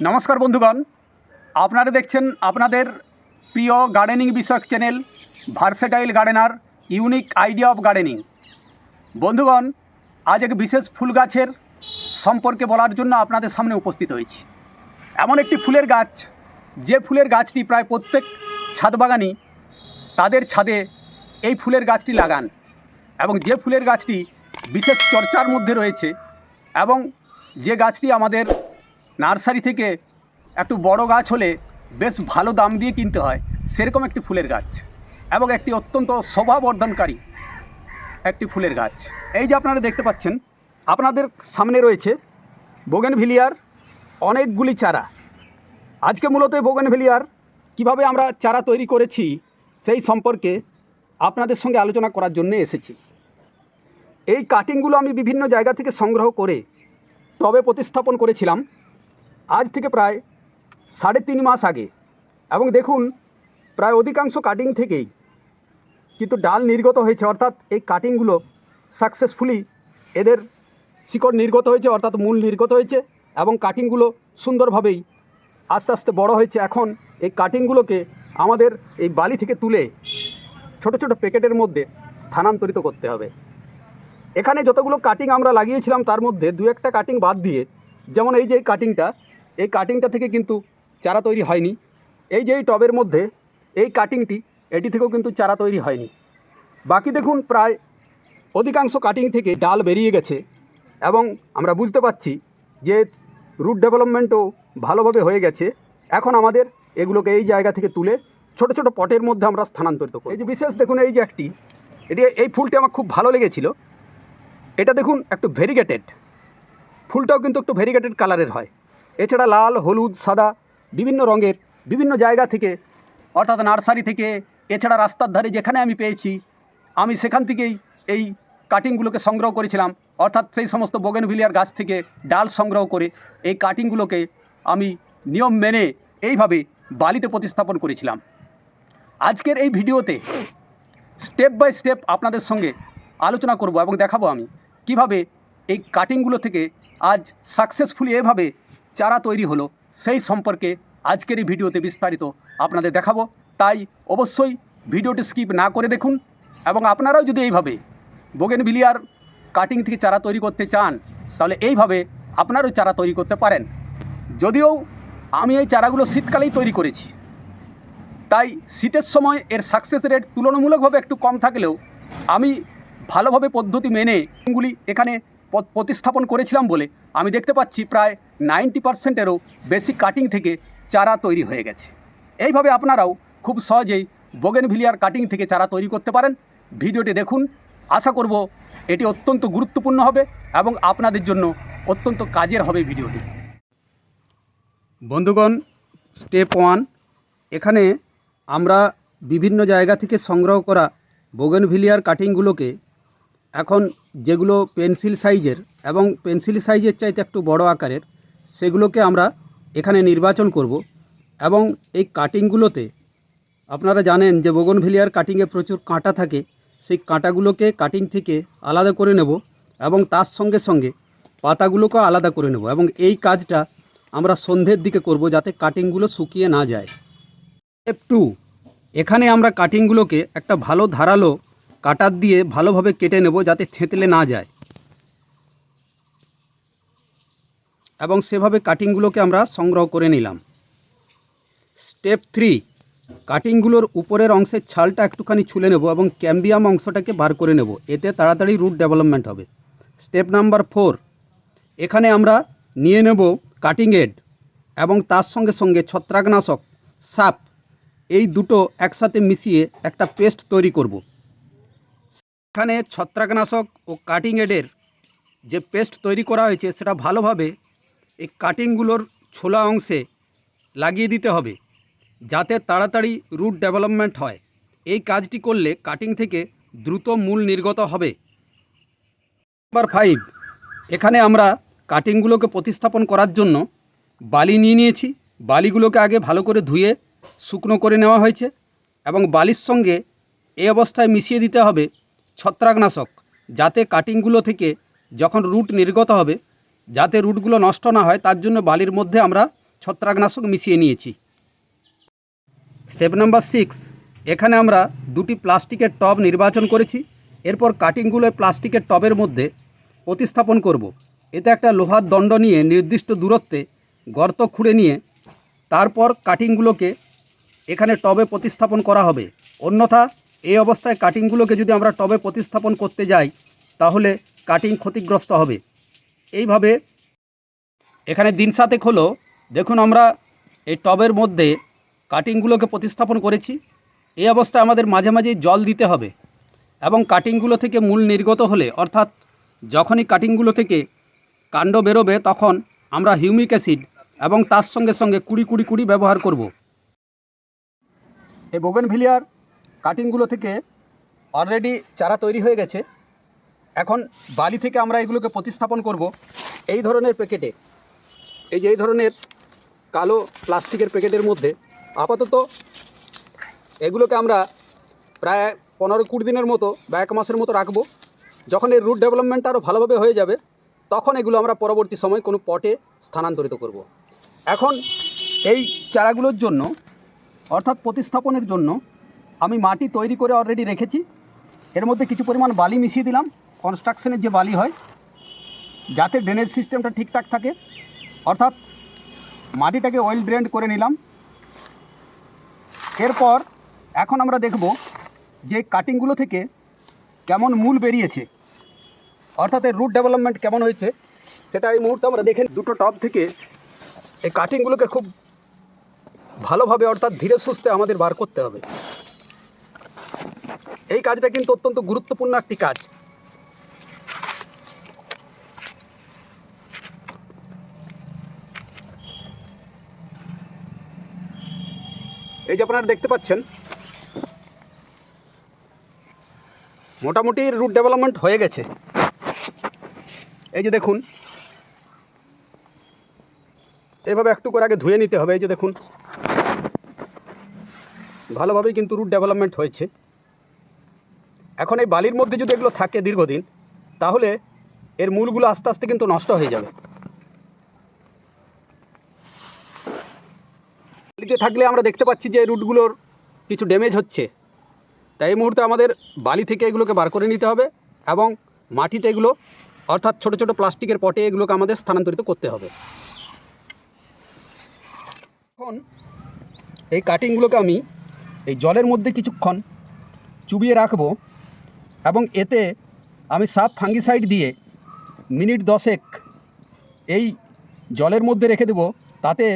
নমস্কার বন্ধুগণ। আপনারা দেখছেন আপনাদের প্রিয় গার্ডেনিং বিষয়ক channel versatile gardener unique idea of gardening বন্ধুগণ, আজ এক বিশেষ ফুল গাছের সম্পর্কে বলার জন্য আপনাদের সামনে উপস্থিত হয়েছি। এমন একটি ফুলের গাছ, যে ফুলের গাছটি প্রায় প্রত্যেক ছাদ বাগানই তাদের ছাদে এই ফুলের গাছটি লাগান এবং যে ফুলের গাছটি বিশেষ চর্চার মধ্যে রয়েছে এবং যে গাছটি আমাদের নার্সারি থেকে একটু বড় গাছ হলে বেশ ভালো দাম দিয়ে কিনতে হয়। সেরকম একটি ফুলের গাছ এবং একটি অত্যন্ত শোভাবর্ধনকারী একটি ফুলের গাছ। এই যে আপনারা দেখতে পাচ্ছেন, আপনাদের সামনে রয়েছে বোগেনভিলিয়ার অনেকগুলি চারা। আজকে মূলত এই বোগেনভিলিয়ার কীভাবে আমরা চারা তৈরি করেছি সেই সম্পর্কে আপনাদের সঙ্গে আলোচনা করার জন্য এসেছি। এই কাটিংগুলো আমি বিভিন্ন জায়গা থেকে সংগ্রহ করে তবে প্রতিস্থাপন করেছিলাম। আজ থেকে প্রায় সাড়ে তিন মাস আগে। এবং দেখুন, প্রায় অধিকাংশ কাটিং থেকেই কিন্তু ডাল নির্গত হয়েছে, অর্থাৎ এই কাটিংগুলো সাকসেসফুলি এদের শিকড় নির্গত হয়েছে, অর্থাৎ মূল নির্গত হয়েছে এবং কাটিংগুলো সুন্দরভাবেই আস্তে আস্তে বড় হয়েছে। এখন এই কাটিংগুলোকে আমাদের এই বালি থেকে তুলে ছোট ছোট প্যাকেটের মধ্যে স্থানান্তরিত করতে হবে। এখানে যতগুলো কাটিং আমরা লাগিয়েছিলাম, তার মধ্যে দু একটা কাটিং বাদ দিয়ে, যেমন এই যে কাটিংটা এই কাটিংটা থেকে কিন্তু চারা তৈরি হয়নি। এই যে এই টবের মধ্যে এই কাটিংটি এটি থেকেও কিন্তু চারা তৈরি হয়নি। বাকি দেখুন প্রায় অধিকাংশ কাটিং থেকে ডাল বেরিয়ে গেছে এবং আমরা বুঝতে পারছি যে রুট ডেভেলপমেন্টও ভালোভাবে হয়ে গেছে। এখন আমাদের এগুলোকে এই জায়গা থেকে তুলে ছোট ছোট পটের মধ্যে আমরা স্থানান্তরিত করি এই যে বিশেষ দেখুন এই যে একটি, এটি এই ফুলটি আমার খুব ভালো লেগেছিল। এটা দেখুন একটু ভেরিগেটেড ফুলটাও কিন্তু একটু ভেরিগেটেড কালারের হয়। এছাড়া লাল, হলুদ, সাদা বিভিন্ন রঙের বিভিন্ন জায়গা থেকে, অর্থাৎ নার্সারি থেকে, এছাড়া রাস্তার ধারে যেখানে আমি পেয়েছি, আমি সেখান থেকেই এই কাটিংগুলোকে সংগ্রহ করেছিলাম। অর্থাৎ সেই সমস্ত বোগেনভিলিয়ার গাছ থেকে ডাল সংগ্রহ করে এই কাটিংগুলোকে আমি নিয়ম মেনে এইভাবে বালিতে প্রতিস্থাপন করেছিলাম। আজকের এই ভিডিওতে স্টেপ বাই স্টেপ আপনাদের সঙ্গে আলোচনা করব এবং দেখাবো আমি কীভাবে এই কাটিংগুলো থেকে আজ সাকসেসফুলি এভাবে চারা তৈরি হলো, সেই সম্পর্কে আজকের এই ভিডিওতে বিস্তারিত আপনাদের দেখাবো। তাই অবশ্যই ভিডিওটি স্কিপ না করে দেখুন এবং আপনারাও যদি এইভাবে বোগেনভিলিয়ার কাটিং থেকে চারা তৈরি করতে চান, তাহলে এইভাবে আপনারও চারা তৈরি করতে পারেন। যদিও আমি এই চারাগুলো শীতকালেই তৈরি করেছি, তাই শীতের সময় এর সাকসেস রেট তুলনামূলকভাবে একটু কম থাকলেও আমি ভালোভাবে পদ্ধতি মেনে এখানে প্রতিস্থাপন করেছিলাম বলে আমি দেখতে পাচ্ছি প্রায় নাইনটি পার্সেন্টেরও বেশি কাটিং থেকে চারা তৈরি হয়ে গেছে। এইভাবে আপনারাও খুব সহজেই বোগেনভিলিয়ার কাটিং থেকে চারা তৈরি করতে পারেন। ভিডিওটি দেখুন। আশা করব এটি অত্যন্ত গুরুত্বপূর্ণ হবে এবং আপনাদের জন্য অত্যন্ত কাজের হবে ভিডিওটি। বন্ধুগণ স্টেপ ওয়ান এখানে আমরা বিভিন্ন জায়গা থেকে সংগ্রহ করা বোগেনভিলিয়ার কাটিংগুলোকে এখন যেগুলো পেন্সিল সাইজের এবং পেন্সিল সাইজের চাইতে একটু বড় আকারের, সেগুলোকে আমরা এখানে নির্বাচন করব এবং এই কাটিংগুলোতে আপনারা জানেন যে বোগনভিলিয়ার কাটিংয়ে প্রচুর কাঁটা থাকে, সেই কাঁটাগুলোকে কাটিং থেকে আলাদা করে নেব এবং তার সঙ্গে সঙ্গে পাতাগুলোকেও আলাদা করে নেব এবং এই কাজটা আমরা সন্ধ্যের দিকে করব যাতে কাটিংগুলো শুকিয়ে না যায়। স্টেপ টু, এখানে আমরা কাটিংগুলোকে একটা ভালো ধারালো কাটার দিয়ে ভালোভাবে কেটে নেব যাতে থেঁতলে না যায়। এবং সেভাবে কাটিংগুলোকে আমরা সংগ্রহ করে নিলাম। স্টেপ থ্রি, কাটিংগুলোর উপরের অংশের ছালটা একটুখানি ছুলে নেব এবং ক্যাম্বিয়াম অংশটাকে বার করে নেব। এতে তাড়াতাড়ি রুট ডেভেলপমেন্ট হবে। স্টেপ নাম্বার ফোর, এখানে আমরা নিয়ে নেব কাটিং এড এবং তার সঙ্গে সঙ্গে ছত্রাকনাশক, সাপ, এই দুটো একসাথে মিশিয়ে একটা পেস্ট তৈরি করব। এখানে ছত্রাকনাশক ও কাটিং এডের যে পেস্ট তৈরি করা হয়েছে, সেটা ভালোভাবে এই কাটিংগুলোর ছোলা অংশে লাগিয়ে দিতে হবে, যাতে তাড়াতাড়ি রুট ডেভেলপমেন্ট হয়। এই কাজটি করলে কাটিং থেকে দ্রুত মূল নির্গত হবে। নাম্বার ফাইভ এখানে আমরা কাটিংগুলোকে প্রতিস্থাপন করার জন্য বালি নিয়ে নিয়েছি। বালিগুলোকে আগে ভালো করে ধুয়ে শুকনো করে নেওয়া হয়েছে এবং বালির সঙ্গে এই অবস্থায় মিশিয়ে দিতে হবে ছত্রাকনাশক, যাতে কাটিংগুলো থেকে যখন রুট নির্গত হবে, যাতে রুটগুলো নষ্ট না হয়, তার জন্য বালির মধ্যে আমরা ছত্রাকনাশক মিশিয়ে নিয়েছি। স্টেপ নাম্বার সিক্স এখানে আমরা দুটি প্লাস্টিকের টব নির্বাচন করেছি। এরপর কাটিংগুলো প্লাস্টিকের টবের মধ্যে প্রতিস্থাপন করব। এতে একটা লোহার দণ্ড নিয়ে নির্দিষ্ট দূরত্বে গর্ত খুঁড়ে নিয়ে তারপর কাটিংগুলোকে এখানে টবে প্রতিস্থাপন করা হবে। অন্যথা এই অবস্থায় কাটিংগুলোকে যদি আমরা টবে প্রতিস্থাপন করতে যাই, তাহলে কাটিং ক্ষতিগ্রস্ত হবে। এইভাবে এখানে দিন সাতেক হলো, দেখুন আমরা এই টবের মধ্যে কাটিংগুলোকে প্রতিস্থাপন করেছি। এই অবস্থায় আমাদের মাঝে মাঝে জল দিতে হবে এবং কাটিংগুলো থেকে মূল নির্গত হলে, অর্থাৎ যখনই কাটিংগুলো থেকে কাণ্ড বেরোবে, তখন আমরা হিউমিক অ্যাসিড এবং তার সঙ্গে সঙ্গে কুড়ি কুড়ি কুড়ি ব্যবহার করব। এই বোগেনভিলিয়ার কাটিংগুলো থেকে অলরেডি চারা তৈরি হয়ে গেছে। এখন বালি থেকে আমরা এগুলোকে প্রতিস্থাপন করব এই ধরনের প্যাকেটে। এই যে এই ধরনের কালো প্লাস্টিকের প্যাকেটের মধ্যে আপাতত এগুলোকে আমরা প্রায় পনেরো কুড়ি দিনের মতো বা এক মাসের মতো রাখব। যখন এর রুট ডেভেলপমেন্ট আরও ভালোভাবে হয়ে যাবে, তখন এগুলো আমরা পরবর্তী সময় কোনো পটে স্থানান্তরিত করব। এখন এই চারাগুলোর জন্য, অর্থাৎ প্রতিস্থাপনের জন্য আমি মাটি তৈরি করে অলরেডি রেখেছি। এর মধ্যে কিছু পরিমাণ বালি মিশিয়ে দিলাম। কনস্ট্রাকশনের যে বালি হয়, যাতে ড্রেনেজ সিস্টেমটা ঠিকঠাক থাকে। অর্থাৎ মাটিটাকে ওয়েল ড্রেন্ড করে নিলাম। এরপর এখন আমরা দেখব যে কাটিংগুলো থেকে কেমন মূল বেরিয়েছে। অর্থাৎ এর রুট ডেভেলপমেন্ট কেমন হয়েছে, সেটা এই মুহূর্তে আমরা দেখে দুটো টপ থেকে এই কাটিংগুলোকে খুব ভালোভাবে, অর্থাৎ ধীরে সুস্থে আমাদের বার করতে হবে। এই কাজটা কিন্তু অত্যন্ত গুরুত্বপূর্ণ একটি কাজ। এই যে আপনারা দেখতে পাচ্ছেন, মোটামুটি রুট ডেভেলপমেন্ট হয়ে গেছে। এই যে দেখুন, এভাবে একটু করে আগে ধুয়ে নিতে হবে, এই যে দেখুন। ভালোভাবেই কিন্তু রুট ডেভেলপমেন্ট হয়েছে। এখন এই বালির মধ্যে যদি এগুলো থাকে দীর্ঘদিন, তাহলে এর মূলগুলো আস্তে আস্তে কিন্তু নষ্ট হয়ে যাবে। বালিতে থাকলে আমরা দেখতে পাচ্ছি যে রুটগুলোর কিছু ড্যামেজ হচ্ছে। তাই এই মুহূর্তে আমাদের বালি থেকে এগুলোকে বার করে নিতে হবে এবং মাটিতে এগুলো, অর্থাৎ ছোট ছোট প্লাস্টিকের পটে এগুলোকে আমাদের স্থানান্তরিত করতে হবে। এখন এই কাটিংগুলোকে আমি এই জলের মধ্যে কিছুক্ষণ চুবিয়ে রাখব। এবং এতে আমি সাব ফাঙ্গিসাইড দিয়ে মিনিট দশেক এই জলের মধ্যে রেখে দেবো। তাতে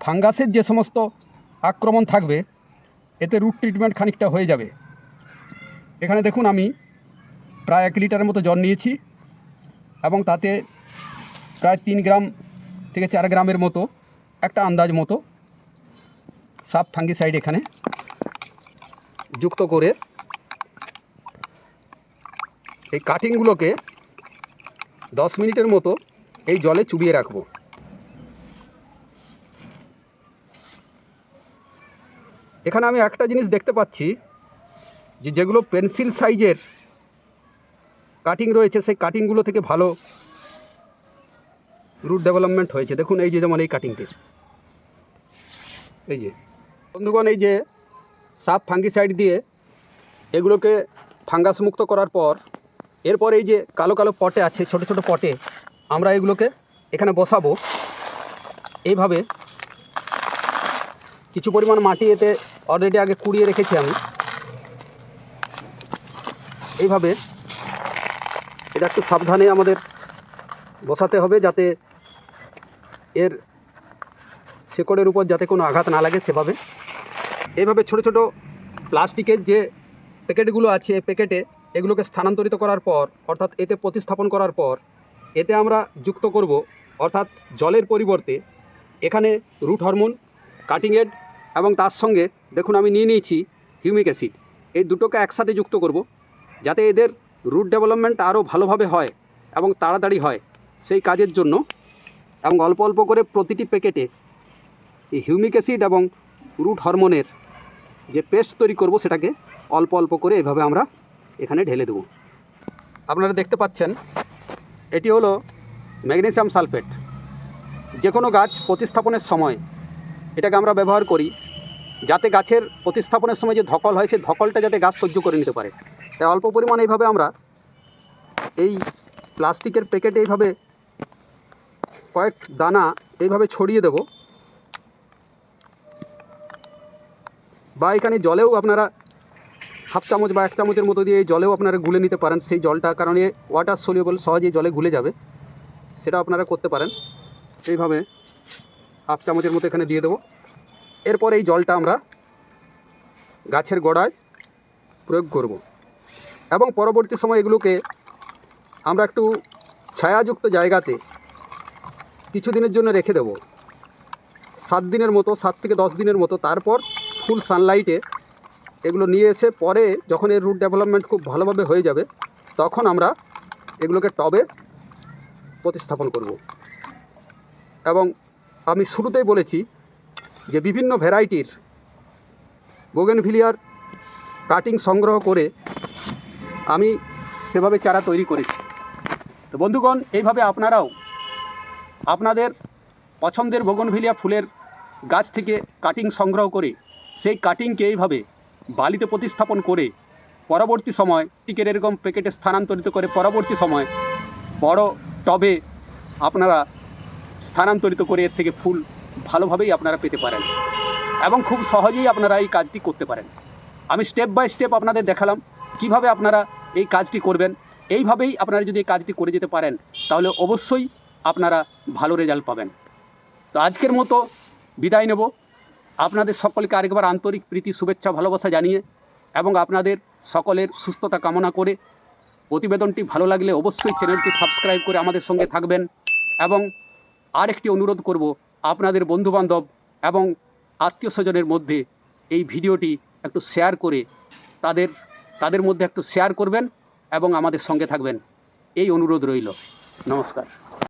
ফাঙ্গাসের যে সমস্ত আক্রমণ থাকবে, এতে রুট ট্রিটমেন্ট খানিকটা হয়ে যাবে। এখানে দেখুন আমি প্রায় এক লিটারের মতো জল নিয়েছি এবং তাতে প্রায় তিন গ্রাম থেকে চার গ্রামের মতো একটা আন্দাজ মতো সাব ফাঙ্গিসাইড এখানে যুক্ত করে এই কাটিংগুলোকে দশ মিনিটের মতো এই জলে চুবিয়ে রাখব। এখানে আমি একটা জিনিস দেখতে পাচ্ছি যে যেগুলো পেন্সিল সাইজের কাটিং রয়েছে, সেই কাটিংগুলো থেকে ভালো রুট ডেভেলপমেন্ট হয়েছে। দেখুন এই যে যেমন এই কাটিংটির। এই যে। বন্ধুগণ, এই যে সাপ ফাঙ্গিসাইড দিয়ে এগুলোকে ফাঙ্গাস মুক্ত করার পর এরপর এই যে কালো কালো পটে আছে, ছোট ছোট পটে, আমরা এগুলোকে এখানে বসাবো। এইভাবে কিছু পরিমাণ মাটি এতে অলরেডি আগে কুড়িয়ে রেখেছি আমি। এইভাবে এটা একটু সাবধানে আমাদের বসাতে হবে যাতে এর শেকড়ের উপর যাতে কোনো আঘাত না লাগে সেভাবে। এইভাবে ছোট ছোট প্লাস্টিকের যে প্যাকেটগুলো আছে প্যাকেটে এগুলোকে স্থানান্তরিত করার পর, অর্থাৎ এতে প্রতিস্থাপন করার পর, এতে আমরা যুক্ত করব, অর্থাৎ জলের পরিবর্তে এখানে রুট হরমোন কাটিং এড এবং তার সঙ্গে দেখুন আমি নিয়ে নিয়েছি হিউমিক অ্যাসিড এই দুটোকে একসাথে যুক্ত করব, যাতে এদের রুট ডেভেলপমেন্ট আরও ভালোভাবে হয় এবং তাড়াতাড়ি হয় সেই কাজের জন্য এবং অল্প অল্প করে প্রতিটি প্যাকেটে এই হিউমিক অ্যাসিড এবং রুট হরমোনের যে পেস্ট তৈরি করব সেটাকে অল্প অল্প করে এভাবে আমরা এখানে ঢেলে দেবো। আপনারা দেখতে পাচ্ছেন, এটি হলো ম্যাগনেসিয়াম সালফেট। যে কোনো গাছ প্রতিস্থাপনের সময় এটাকে আমরা ব্যবহার করি, যাতে গাছের প্রতিস্থাপনের সময় যে ধকল হয়, সেই ধকলটা যাতে গাছ সহ্য করে নিতে পারে। তাই অল্প পরিমাণ এইভাবে আমরা এই প্লাস্টিকের প্যাকেটে এইভাবে কয়েক দানা এইভাবে ছড়িয়ে দেব। বা এখানে জলেও আপনারা হাফ চামচ বা এক চামচের মতো দিয়ে জলেও আপনারা গুলে নিতে পারেন। সেই জলটা কারণ ওয়াটার সলিউবল সহজেই জলে গুলে যাবে। সেটা আপনারা করতে পারেন। এইভাবে হাফ চামচের মতো এখানে দিয়ে দেবো। এরপর এই জলটা আমরা গাছের গোড়ায় প্রয়োগ করব। এবং পরবর্তী সময় এগুলোকে আমরা একটু ছায়াযুক্ত জায়গাতে কিছুদিনের জন্য রেখে দেব। সাত দিনের মতো, সাত থেকে দশ দিনের মতো। তারপর ফুল সানলাইটে এগুলো নিয়ে এসে পরে যখন এর রুট ডেভেলপমেন্ট খুব ভালোভাবে হয়ে যাবে, তখন আমরা এগুলোকে টবে প্রতিস্থাপন করব। এবং আমি শুরুতেই বলেছি যে বিভিন্ন ভ্যারাইটির বোগেনভিলিয়ার কাটিং সংগ্রহ করে আমি সেভাবে চারা তৈরি করেছি। তো বন্ধুগণ, এইভাবে আপনারাও আপনাদের পছন্দের বোগনভিলিয়া ফুলের গাছ থেকে কাটিং সংগ্রহ করে সেই কাটিংকে এইভাবে বালিতে প্রতিস্থাপন করে পরবর্তী সময় টিকের এরকম প্যাকেটে স্থানান্তরিত করে পরবর্তী সময় বড় টবে আপনারা স্থানান্তরিত করে এর থেকে ফুল ভালোভাবেই আপনারা পেতে পারেন। এবং খুব সহজেই আপনারা এই কাজটি করতে পারেন। আমি স্টেপ বাই স্টেপ আপনাদের দেখালাম কীভাবে আপনারা এই কাজটি করবেন। এইভাবেই আপনারা যদি এই কাজটি করে যেতে পারেন, তাহলে অবশ্যই আপনারা ভালো রেজাল্ট পাবেন। তো আজকের মতো বিদায় নেব। আপনাদের সকলকে আরেকবার আন্তরিক প্রীতি, শুভেচ্ছা, ভালোবাসা জানিয়ে এবং আপনাদের সকলের সুস্থতা কামনা করে প্রতিবেদনটি ভালো লাগলে অবশ্যই চ্যানেলটি সাবস্ক্রাইব করে আমাদের সঙ্গে থাকবেন এবং আরেকটি অনুরোধ করব আপনাদের বন্ধুবান্ধব এবং আত্মীয় স্বজনের মধ্যে এই ভিডিওটি একটু শেয়ার করে তাদের তাদের মধ্যে একটু শেয়ার করবেন এবং আমাদের সঙ্গে থাকবেন। এই অনুরোধ রইল। নমস্কার।